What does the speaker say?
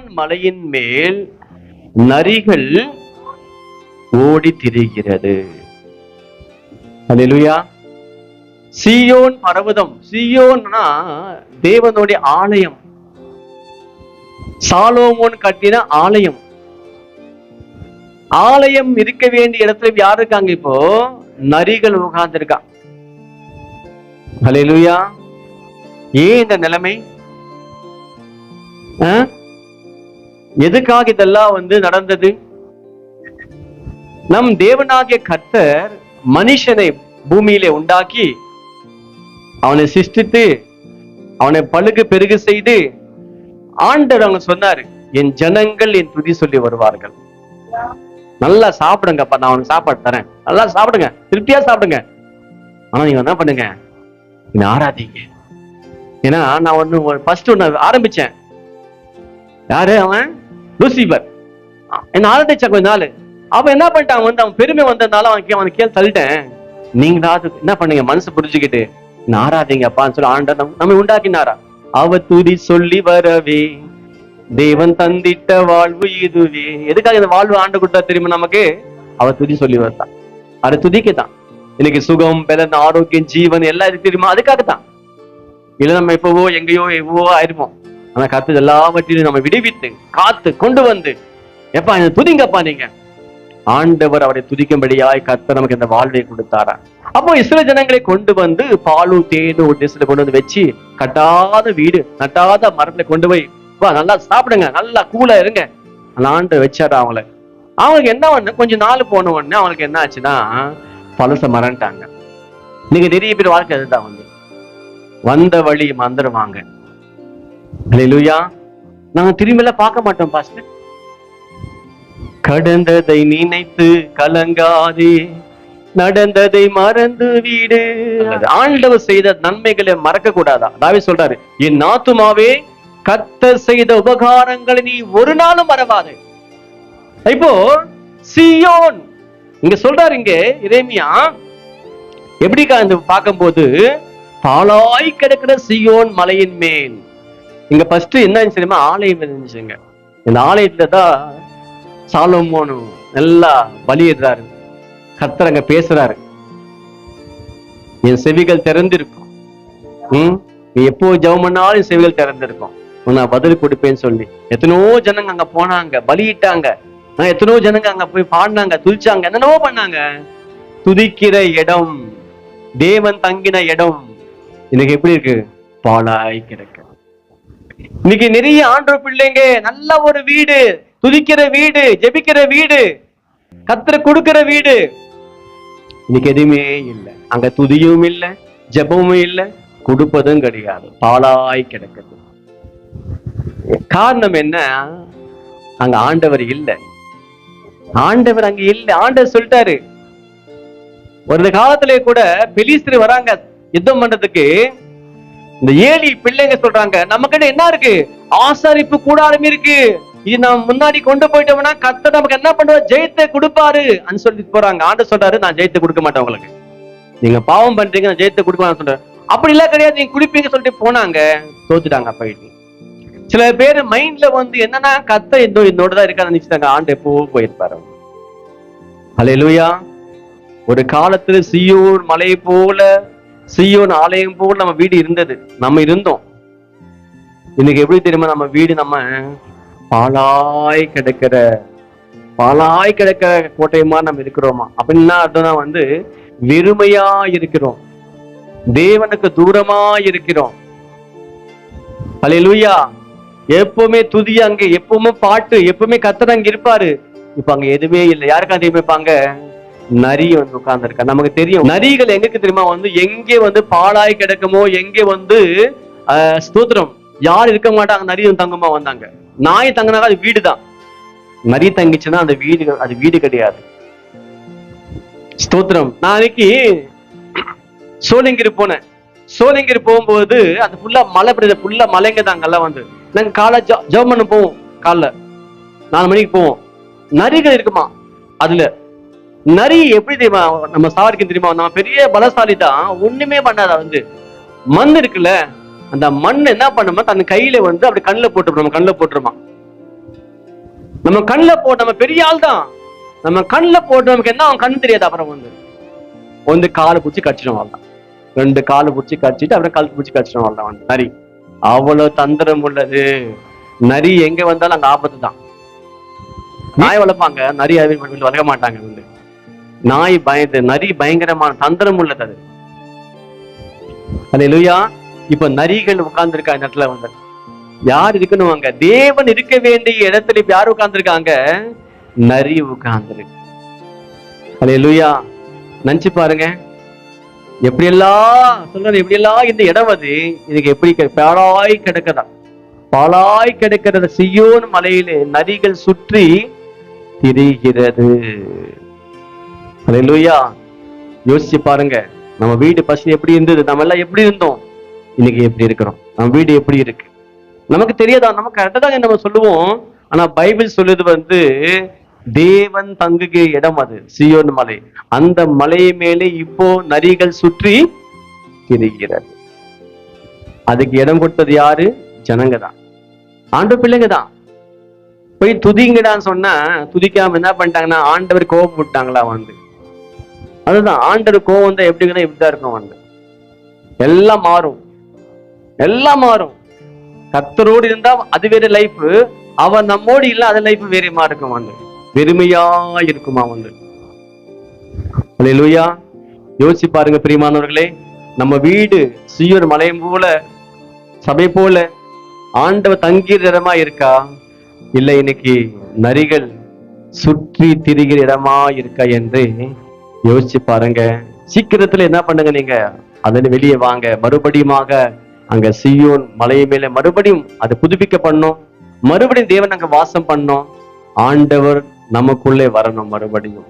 சீயோன் மலையின் மேல் நரிகள் ஓடி திரிகிறது. அல்லேலூயா சியோன் பர்வதம் சியோன்னா தேவனுடைய ஆலயம். சாலோமோன் கட்டின ஆலயம். ஆலயம் இருக்க வேண்டிய இடத்துல யார் இருக்காங்க இப்போ? நரிகள் உட்கார்ந்து ஹலெலுயா ஏன் இந்த நிலைமை? எதுக்காக இதெல்லாம் வந்து நடந்தது? நம் தேவனாகிய கர்த்தர் மனுஷனை பூமியிலே உண்டாக்கி அவனை சிஷ்டித்து அவனை பழுகு பெருகு செய்து ஆண்டவர் அவங்க சொன்னாரு என் ஜனங்கள் என் துதி சொல்லி வருவார்கள். நல்லா சாப்பிடுங்கப்பா நான் உனக்கு சாப்பாடு தரேன். நல்லா சாப்பிடுங்க திருப்தியா சாப்பிடுங்க. ஆனா நீங்க என்ன பண்ணுங்க? என்ன ஆராதிங்க. ஏன்னா நான் ஒன்னு ஃபர்ஸ்ட் ஒண்ணு ஆரம்பிச்சேன். யாரு அவன்? லூசிபர். என்ன ஆரம்பிச்சா கொஞ்ச நாள். அவன் என்ன பண்ணிட்டான்? வந்து அவன் பெருமை வந்ததுனால அவன் கீழ- அவனை கீழே தள்ளிட்டேன். நீங்களாவது என்ன பண்ணீங்க? மனசு புரிஞ்சுக்கிட்டு. நாராதீங்க அப்பான்னு சொல்லி ஆண்டர் நம்ம உண்டாக்கினாரா? அவ துதி சொல்லி வரவே. தேவன் தந்திட்ட வாழ்வு இதுவே. எதுக்காக இந்த வாழ்வு ஆண்டு கொடுத்தா தெரியுமா நமக்கு? அவ துதி சொல்லி வரதான் அது துதிக்கத்தான். இன்னைக்கு சுகம் பலன் ஆரோக்கியம் ஜீவன் எல்லாம் இது தெரியுமா? அதுக்காகத்தான். இல்ல நம்ம எப்பவோ எங்கேயோ எவ்வளோ ஆயிருப்போம். ஆனா கத்து எல்லாவற்றிலும் நம்ம விடுவித்து காத்து கொண்டு வந்து எப்பா என்ன துதிங்கப்பா நீங்க. ஆண்டவர் அவரை துதிக்கும்படியாய் கத்த நமக்கு இந்த வாழ்வை கொடுத்தாரா. அப்போ இஸ்ரேல் ஜனங்களை கொண்டு வந்து பாலு தேனு ஒரு டிஸ்ல கொண்டு வந்து வச்சு கட்டாத வீடு நட்டாத மரத்துல கொண்டு போய் வா நல்லா சாப்பிடுங்க நல்லா கூலா இருங்க. ஆண்டு வச்சாரு அவங்கள. அவங்களுக்கு என்ன ஒண்ணு? கொஞ்சம் நாள் போன உடனே அவங்களுக்கு என்ன ஆச்சுன்னா பழச மறந்துட்டாங்க. நீங்க நிறைய பேர் வாழ்க்கை அதுதான் வந்து. வந்த வழி மறந்துடுவாங்க அல்லேலூயா நாங்க திரும்பி எல்லாம் பார்க்க மாட்டோம் பாஸ்டர் கடந்ததை நினைத்து கலங்காதே. நடந்ததை மறந்து வீடு. ஆண்டவர் செய்த நன்மைகளை மறக்க கூடாதா தாவி சொல்றாரு என் ஆத்துமாவே கர்த்தர் செய்த உபகாரங்களை நீ ஒரு நாளும் மறவாதே. இப்போ சியோன். இங்க சொல்றாரு இங்க இறைமியா எப்படி இந்த பார்க்கும்போது பாலாய் கிடக்கிற சியோன் மலையின் மேல். இங்க ஃபர்ஸ்ட் என்ன இருந்துச்சு தெரியுமா? ஆலயம் இருந்துச்சுங்க. இந்த ஆலயத்துல தான் சாலமோனு நல்லா பலியிடுறாரு. கத்துறங்க பேசுறாரு. என் செவிகள் திறந்திருக்கும். ம்? நீ எப்போ ஜெபம் பண்ணாலும் என் செவிகள் திறந்திருக்கும். நான் பதில் கொடுப்பேன்னு சொல்லி. எத்தனோ ஜனங்க அங்க போனாங்க பலியிட்டாங்க. ஆனா ஜனங்க அங்க போய் பாடினாங்க துதிச்சாங்க. என்னென்னவோ பண்ணாங்க. துதிக்கிற இடம் தேவன் தங்கின இடம். இன்னைக்கு எப்படி இருக்கு? பாலாய் கிடக்கு. இன்னைக்கு நிறைய ஆண்டு பிள்ளைங்க நல்ல ஒரு வீடு துதிக்கிற வீடு ஜெபிக்கிற வீடு கத்திர கொடுக்கிற வீடு. இன்னைக்கு எதுவுமே இல்லை. அங்க துதியும் இல்லை ஜெபமும் இல்லை கொடுப்பதும் கிடையாது. பாழாய் கிடக்குது. காரணம் என்ன? அங்க ஆண்டவர் இல்லை. ஆண்டவர் அங்க இல்லை. ஆண்டவர் சொல்லிட்டாரு. ஒரு காலத்திலே கூட பெலிஸ்திரி வராங்க யுத்தம் பண்றதுக்கு. இந்த ஏழி பிள்ளைங்க சொல்றாங்க நம்ம கிட்ட என்ன இருக்கு? ஆசாரிப்பு கூடாரம் இருக்கு. இது நம்ம முன்னாடி கொண்டு போயிட்டோம்னா கத்த நமக்கு என்ன பண்ணுவார்? ஜெயத்தை கொடுப்பாரு அப்படின்னு சொல்லிட்டு போறாங்க. ஆண்டு சொல்றாரு நான் ஜெயத்தை கொடுக்க மாட்டேன் உங்களுக்கு. நீங்க பாவம் பண்றீங்க நான் ஜெயத்தை கொடுக்கலாம் சொல்றேன் அப்படி எல்லாம் கிடையாது நீங்க குடிப்பீங்க சொல்லிட்டு போனாங்க தோத்துட்டாங்க போயிட்டு சில பேர் மைண்ட்ல வந்து என்னன்னா கத்த இந்த என்னோட தான் இருக்கான்னு நினைச்சிட்டாங்க. ஆண்டு எப்போ போயிருப்பாரு ஹalleluya ஒரு காலத்துல சியோன் மலை போல சியோன் ஆலயம் போல நம்ம வீடு இருந்தது. நம்ம இருந்தோம். இன்னைக்கு எப்படி தெரியுமா? நம்ம வீடு நம்ம பாலாய் கிடக்கிற பாலாய் கிடக்கிற கோட்டையுமா நம்ம இருக்கிறோமா? அப்படின்னா அர்த்தம்னா வந்து வெறுமையா இருக்கிறோம். தேவனுக்கு தூரமா இருக்கிறோம். அல்லேலூயா எப்பவுமே துதி அங்க எப்பவுமே பாட்டு எப்பவுமே கத்தர் அங்க இருப்பாரு. இப்ப அங்க எதுவுமே இல்லை. யாருக்கா தெரியுமா இப்ப நரி வந்து உட்கார்ந்துருக்கா நமக்கு தெரியும் நரிகள் எங்க தெரியுமா வந்து எங்கே வந்து பாலாய் கிடக்குமோ எங்கே வந்து ஸ்தூத்திரம். யார் இருக்க மாட்டாங்க நரியும் தங்கமா வந்தாங்க. நாய் தங்கினாக்க அது வீடு தான் நரி தங்கிச்சுன்னா அந்த வீடு அது வீடு கிடையாது. ஸ்தோத்திரம். நான் அன்னைக்கு சோழங்கிரி போனேன். சோழங்கிரி போகும்போது அது ஃபுல்லா மலை பிரதேசம் ஃபுல்லா மலைங்க தான் அங்கெல்லாம் வந்து. நாங்க காலை ஜவ் பண்ண போவோம் காலைல. நாலு மணிக்கு போவோம். நரிகள் இருக்குமா? அதுல. நரி எப்படி தெரியுமா நம்ம சாவரிக்கும் தெரியுமா? நம்ம பெரிய பலசாலி தான் ஒண்ணுமே பண்ணாத வந்து. மண் இருக்குல்ல அந்த மண் என்ன பண்ணுமா தன் கையில வந்து அப்படி கண்ணுல போட்டுரும் நம்ம கண்ணுல போட்டுருமா? நம்ம கண்ணுல போட்டு நம்ம பெரிய ஆள் தான் நம்ம கண்ணுல போட்டு நமக்கு என்ன அவன் கண்ணு தெரியாது அப்புறம் வந்து. வந்து காலை பிடிச்சி கடிச்சிடும் அவ்வளவுதான். ரெண்டு காலை பிடிச்சி கடிச்சிட்டு அப்புறம் கழுத்து பிடிச்சி கடிச்சிடும் அவ்வளவுதான் வந்து. நரி அவ்வளவு தந்திரம் உள்ளது. நரி எங்க வந்தாலும் அங்க ஆபத்து தான் நாய் வளர்ப்பாங்க நரி அது வளர்க்க மாட்டாங்க வந்து. நாய் பயந்து நரி பயங்கரமான தந்திரம் உள்ளது. அது அல்லேலூயா இப்ப நரிகள் உட்கார்ந்துருக்கா இந்த இடத்துல வந்து யார் இருக்கணும் அங்க? தேவன் இருக்க வேண்டிய இடத்துல இப்ப யார் உட்கார்ந்துருக்காங்க? நரி உட்கார்ந்துருக்கு. அல்லேலூயா நினைச்சு பாருங்க. எப்படியெல்லாம் சொல்றது எப்படியெல்லாம் இந்த இடம் அது? இதுக்கு எப்படி பாழாய் கிடக்குதா? பாழாய் கிடக்கிறது சியோன் மலையிலே நரிகள் சுற்றி திரிகிறது. அல்லேலூயா யோசிச்சு பாருங்க. நம்ம வீடு பசங்க எப்படி இருந்தது? நம்ம எல்லாம் எப்படி இருந்தோம்? இன்னைக்கு எப்படி இருக்கிறோம்? நம்ம வீடு எப்படி இருக்கு? நமக்கு தெரியாதா? நமக்கு கரெக்டாக தான் நம்ம சொல்லுவோம். ஆனா பைபிள் சொல்லுது வந்து தேவன் தங்குகிற இடம் அது சியோன் மலை. அந்த மலை மேலே இப்போ நரிகள் சுற்றி திரிகிறது. அதுக்கு இடம் கொடுத்தது யாரு? ஜனங்க தான். ஆண்டு பிள்ளைங்க தான். போய் துதிங்கடான்னு சொன்னா துதிக்காம என்ன பண்ணிட்டாங்கன்னா ஆண்டவர் கோபம் விட்டாங்களா வந்து. அதுதான் ஆண்டவர் கோவம் வந்தா எப்படிங்கன்னா இப்படிதான் இருக்கும் வந்து எல்லாம் மாறும். எல்லாம் மாறும். கத்தரோடு இருந்தா அது வேற லைஃப் அவன் நம்மோடு இல்ல அது லைஃப் வேறமா இருக்கும் வந்து வெறுமையா இருக்குமா வந்து லூயா யோசிச்சு பாருங்க பிரியமானவர்களே நம்ம வீடு சுயர் மலையம் போல சபை போல ஆண்டவ தங்கிற இடமா இருக்கா? இல்ல இன்னைக்கு நரிகள் சுற்றி திரிகிற இடமா இருக்கா என்று யோசிச்சு பாருங்க. சீக்கிரத்துல என்ன பண்ணுங்க நீங்க? அதுல வெளியே வாங்க. மறுபடியுமாக அங்க சியோன் மலையை மேல மறுபடியும் அது புதுப்பிக்க பண்ணோம். மறுபடியும் தேவன் அங்க வாசம் பண்ணோம். ஆண்டவர் நமக்குள்ளே வரணும் மறுபடியும்.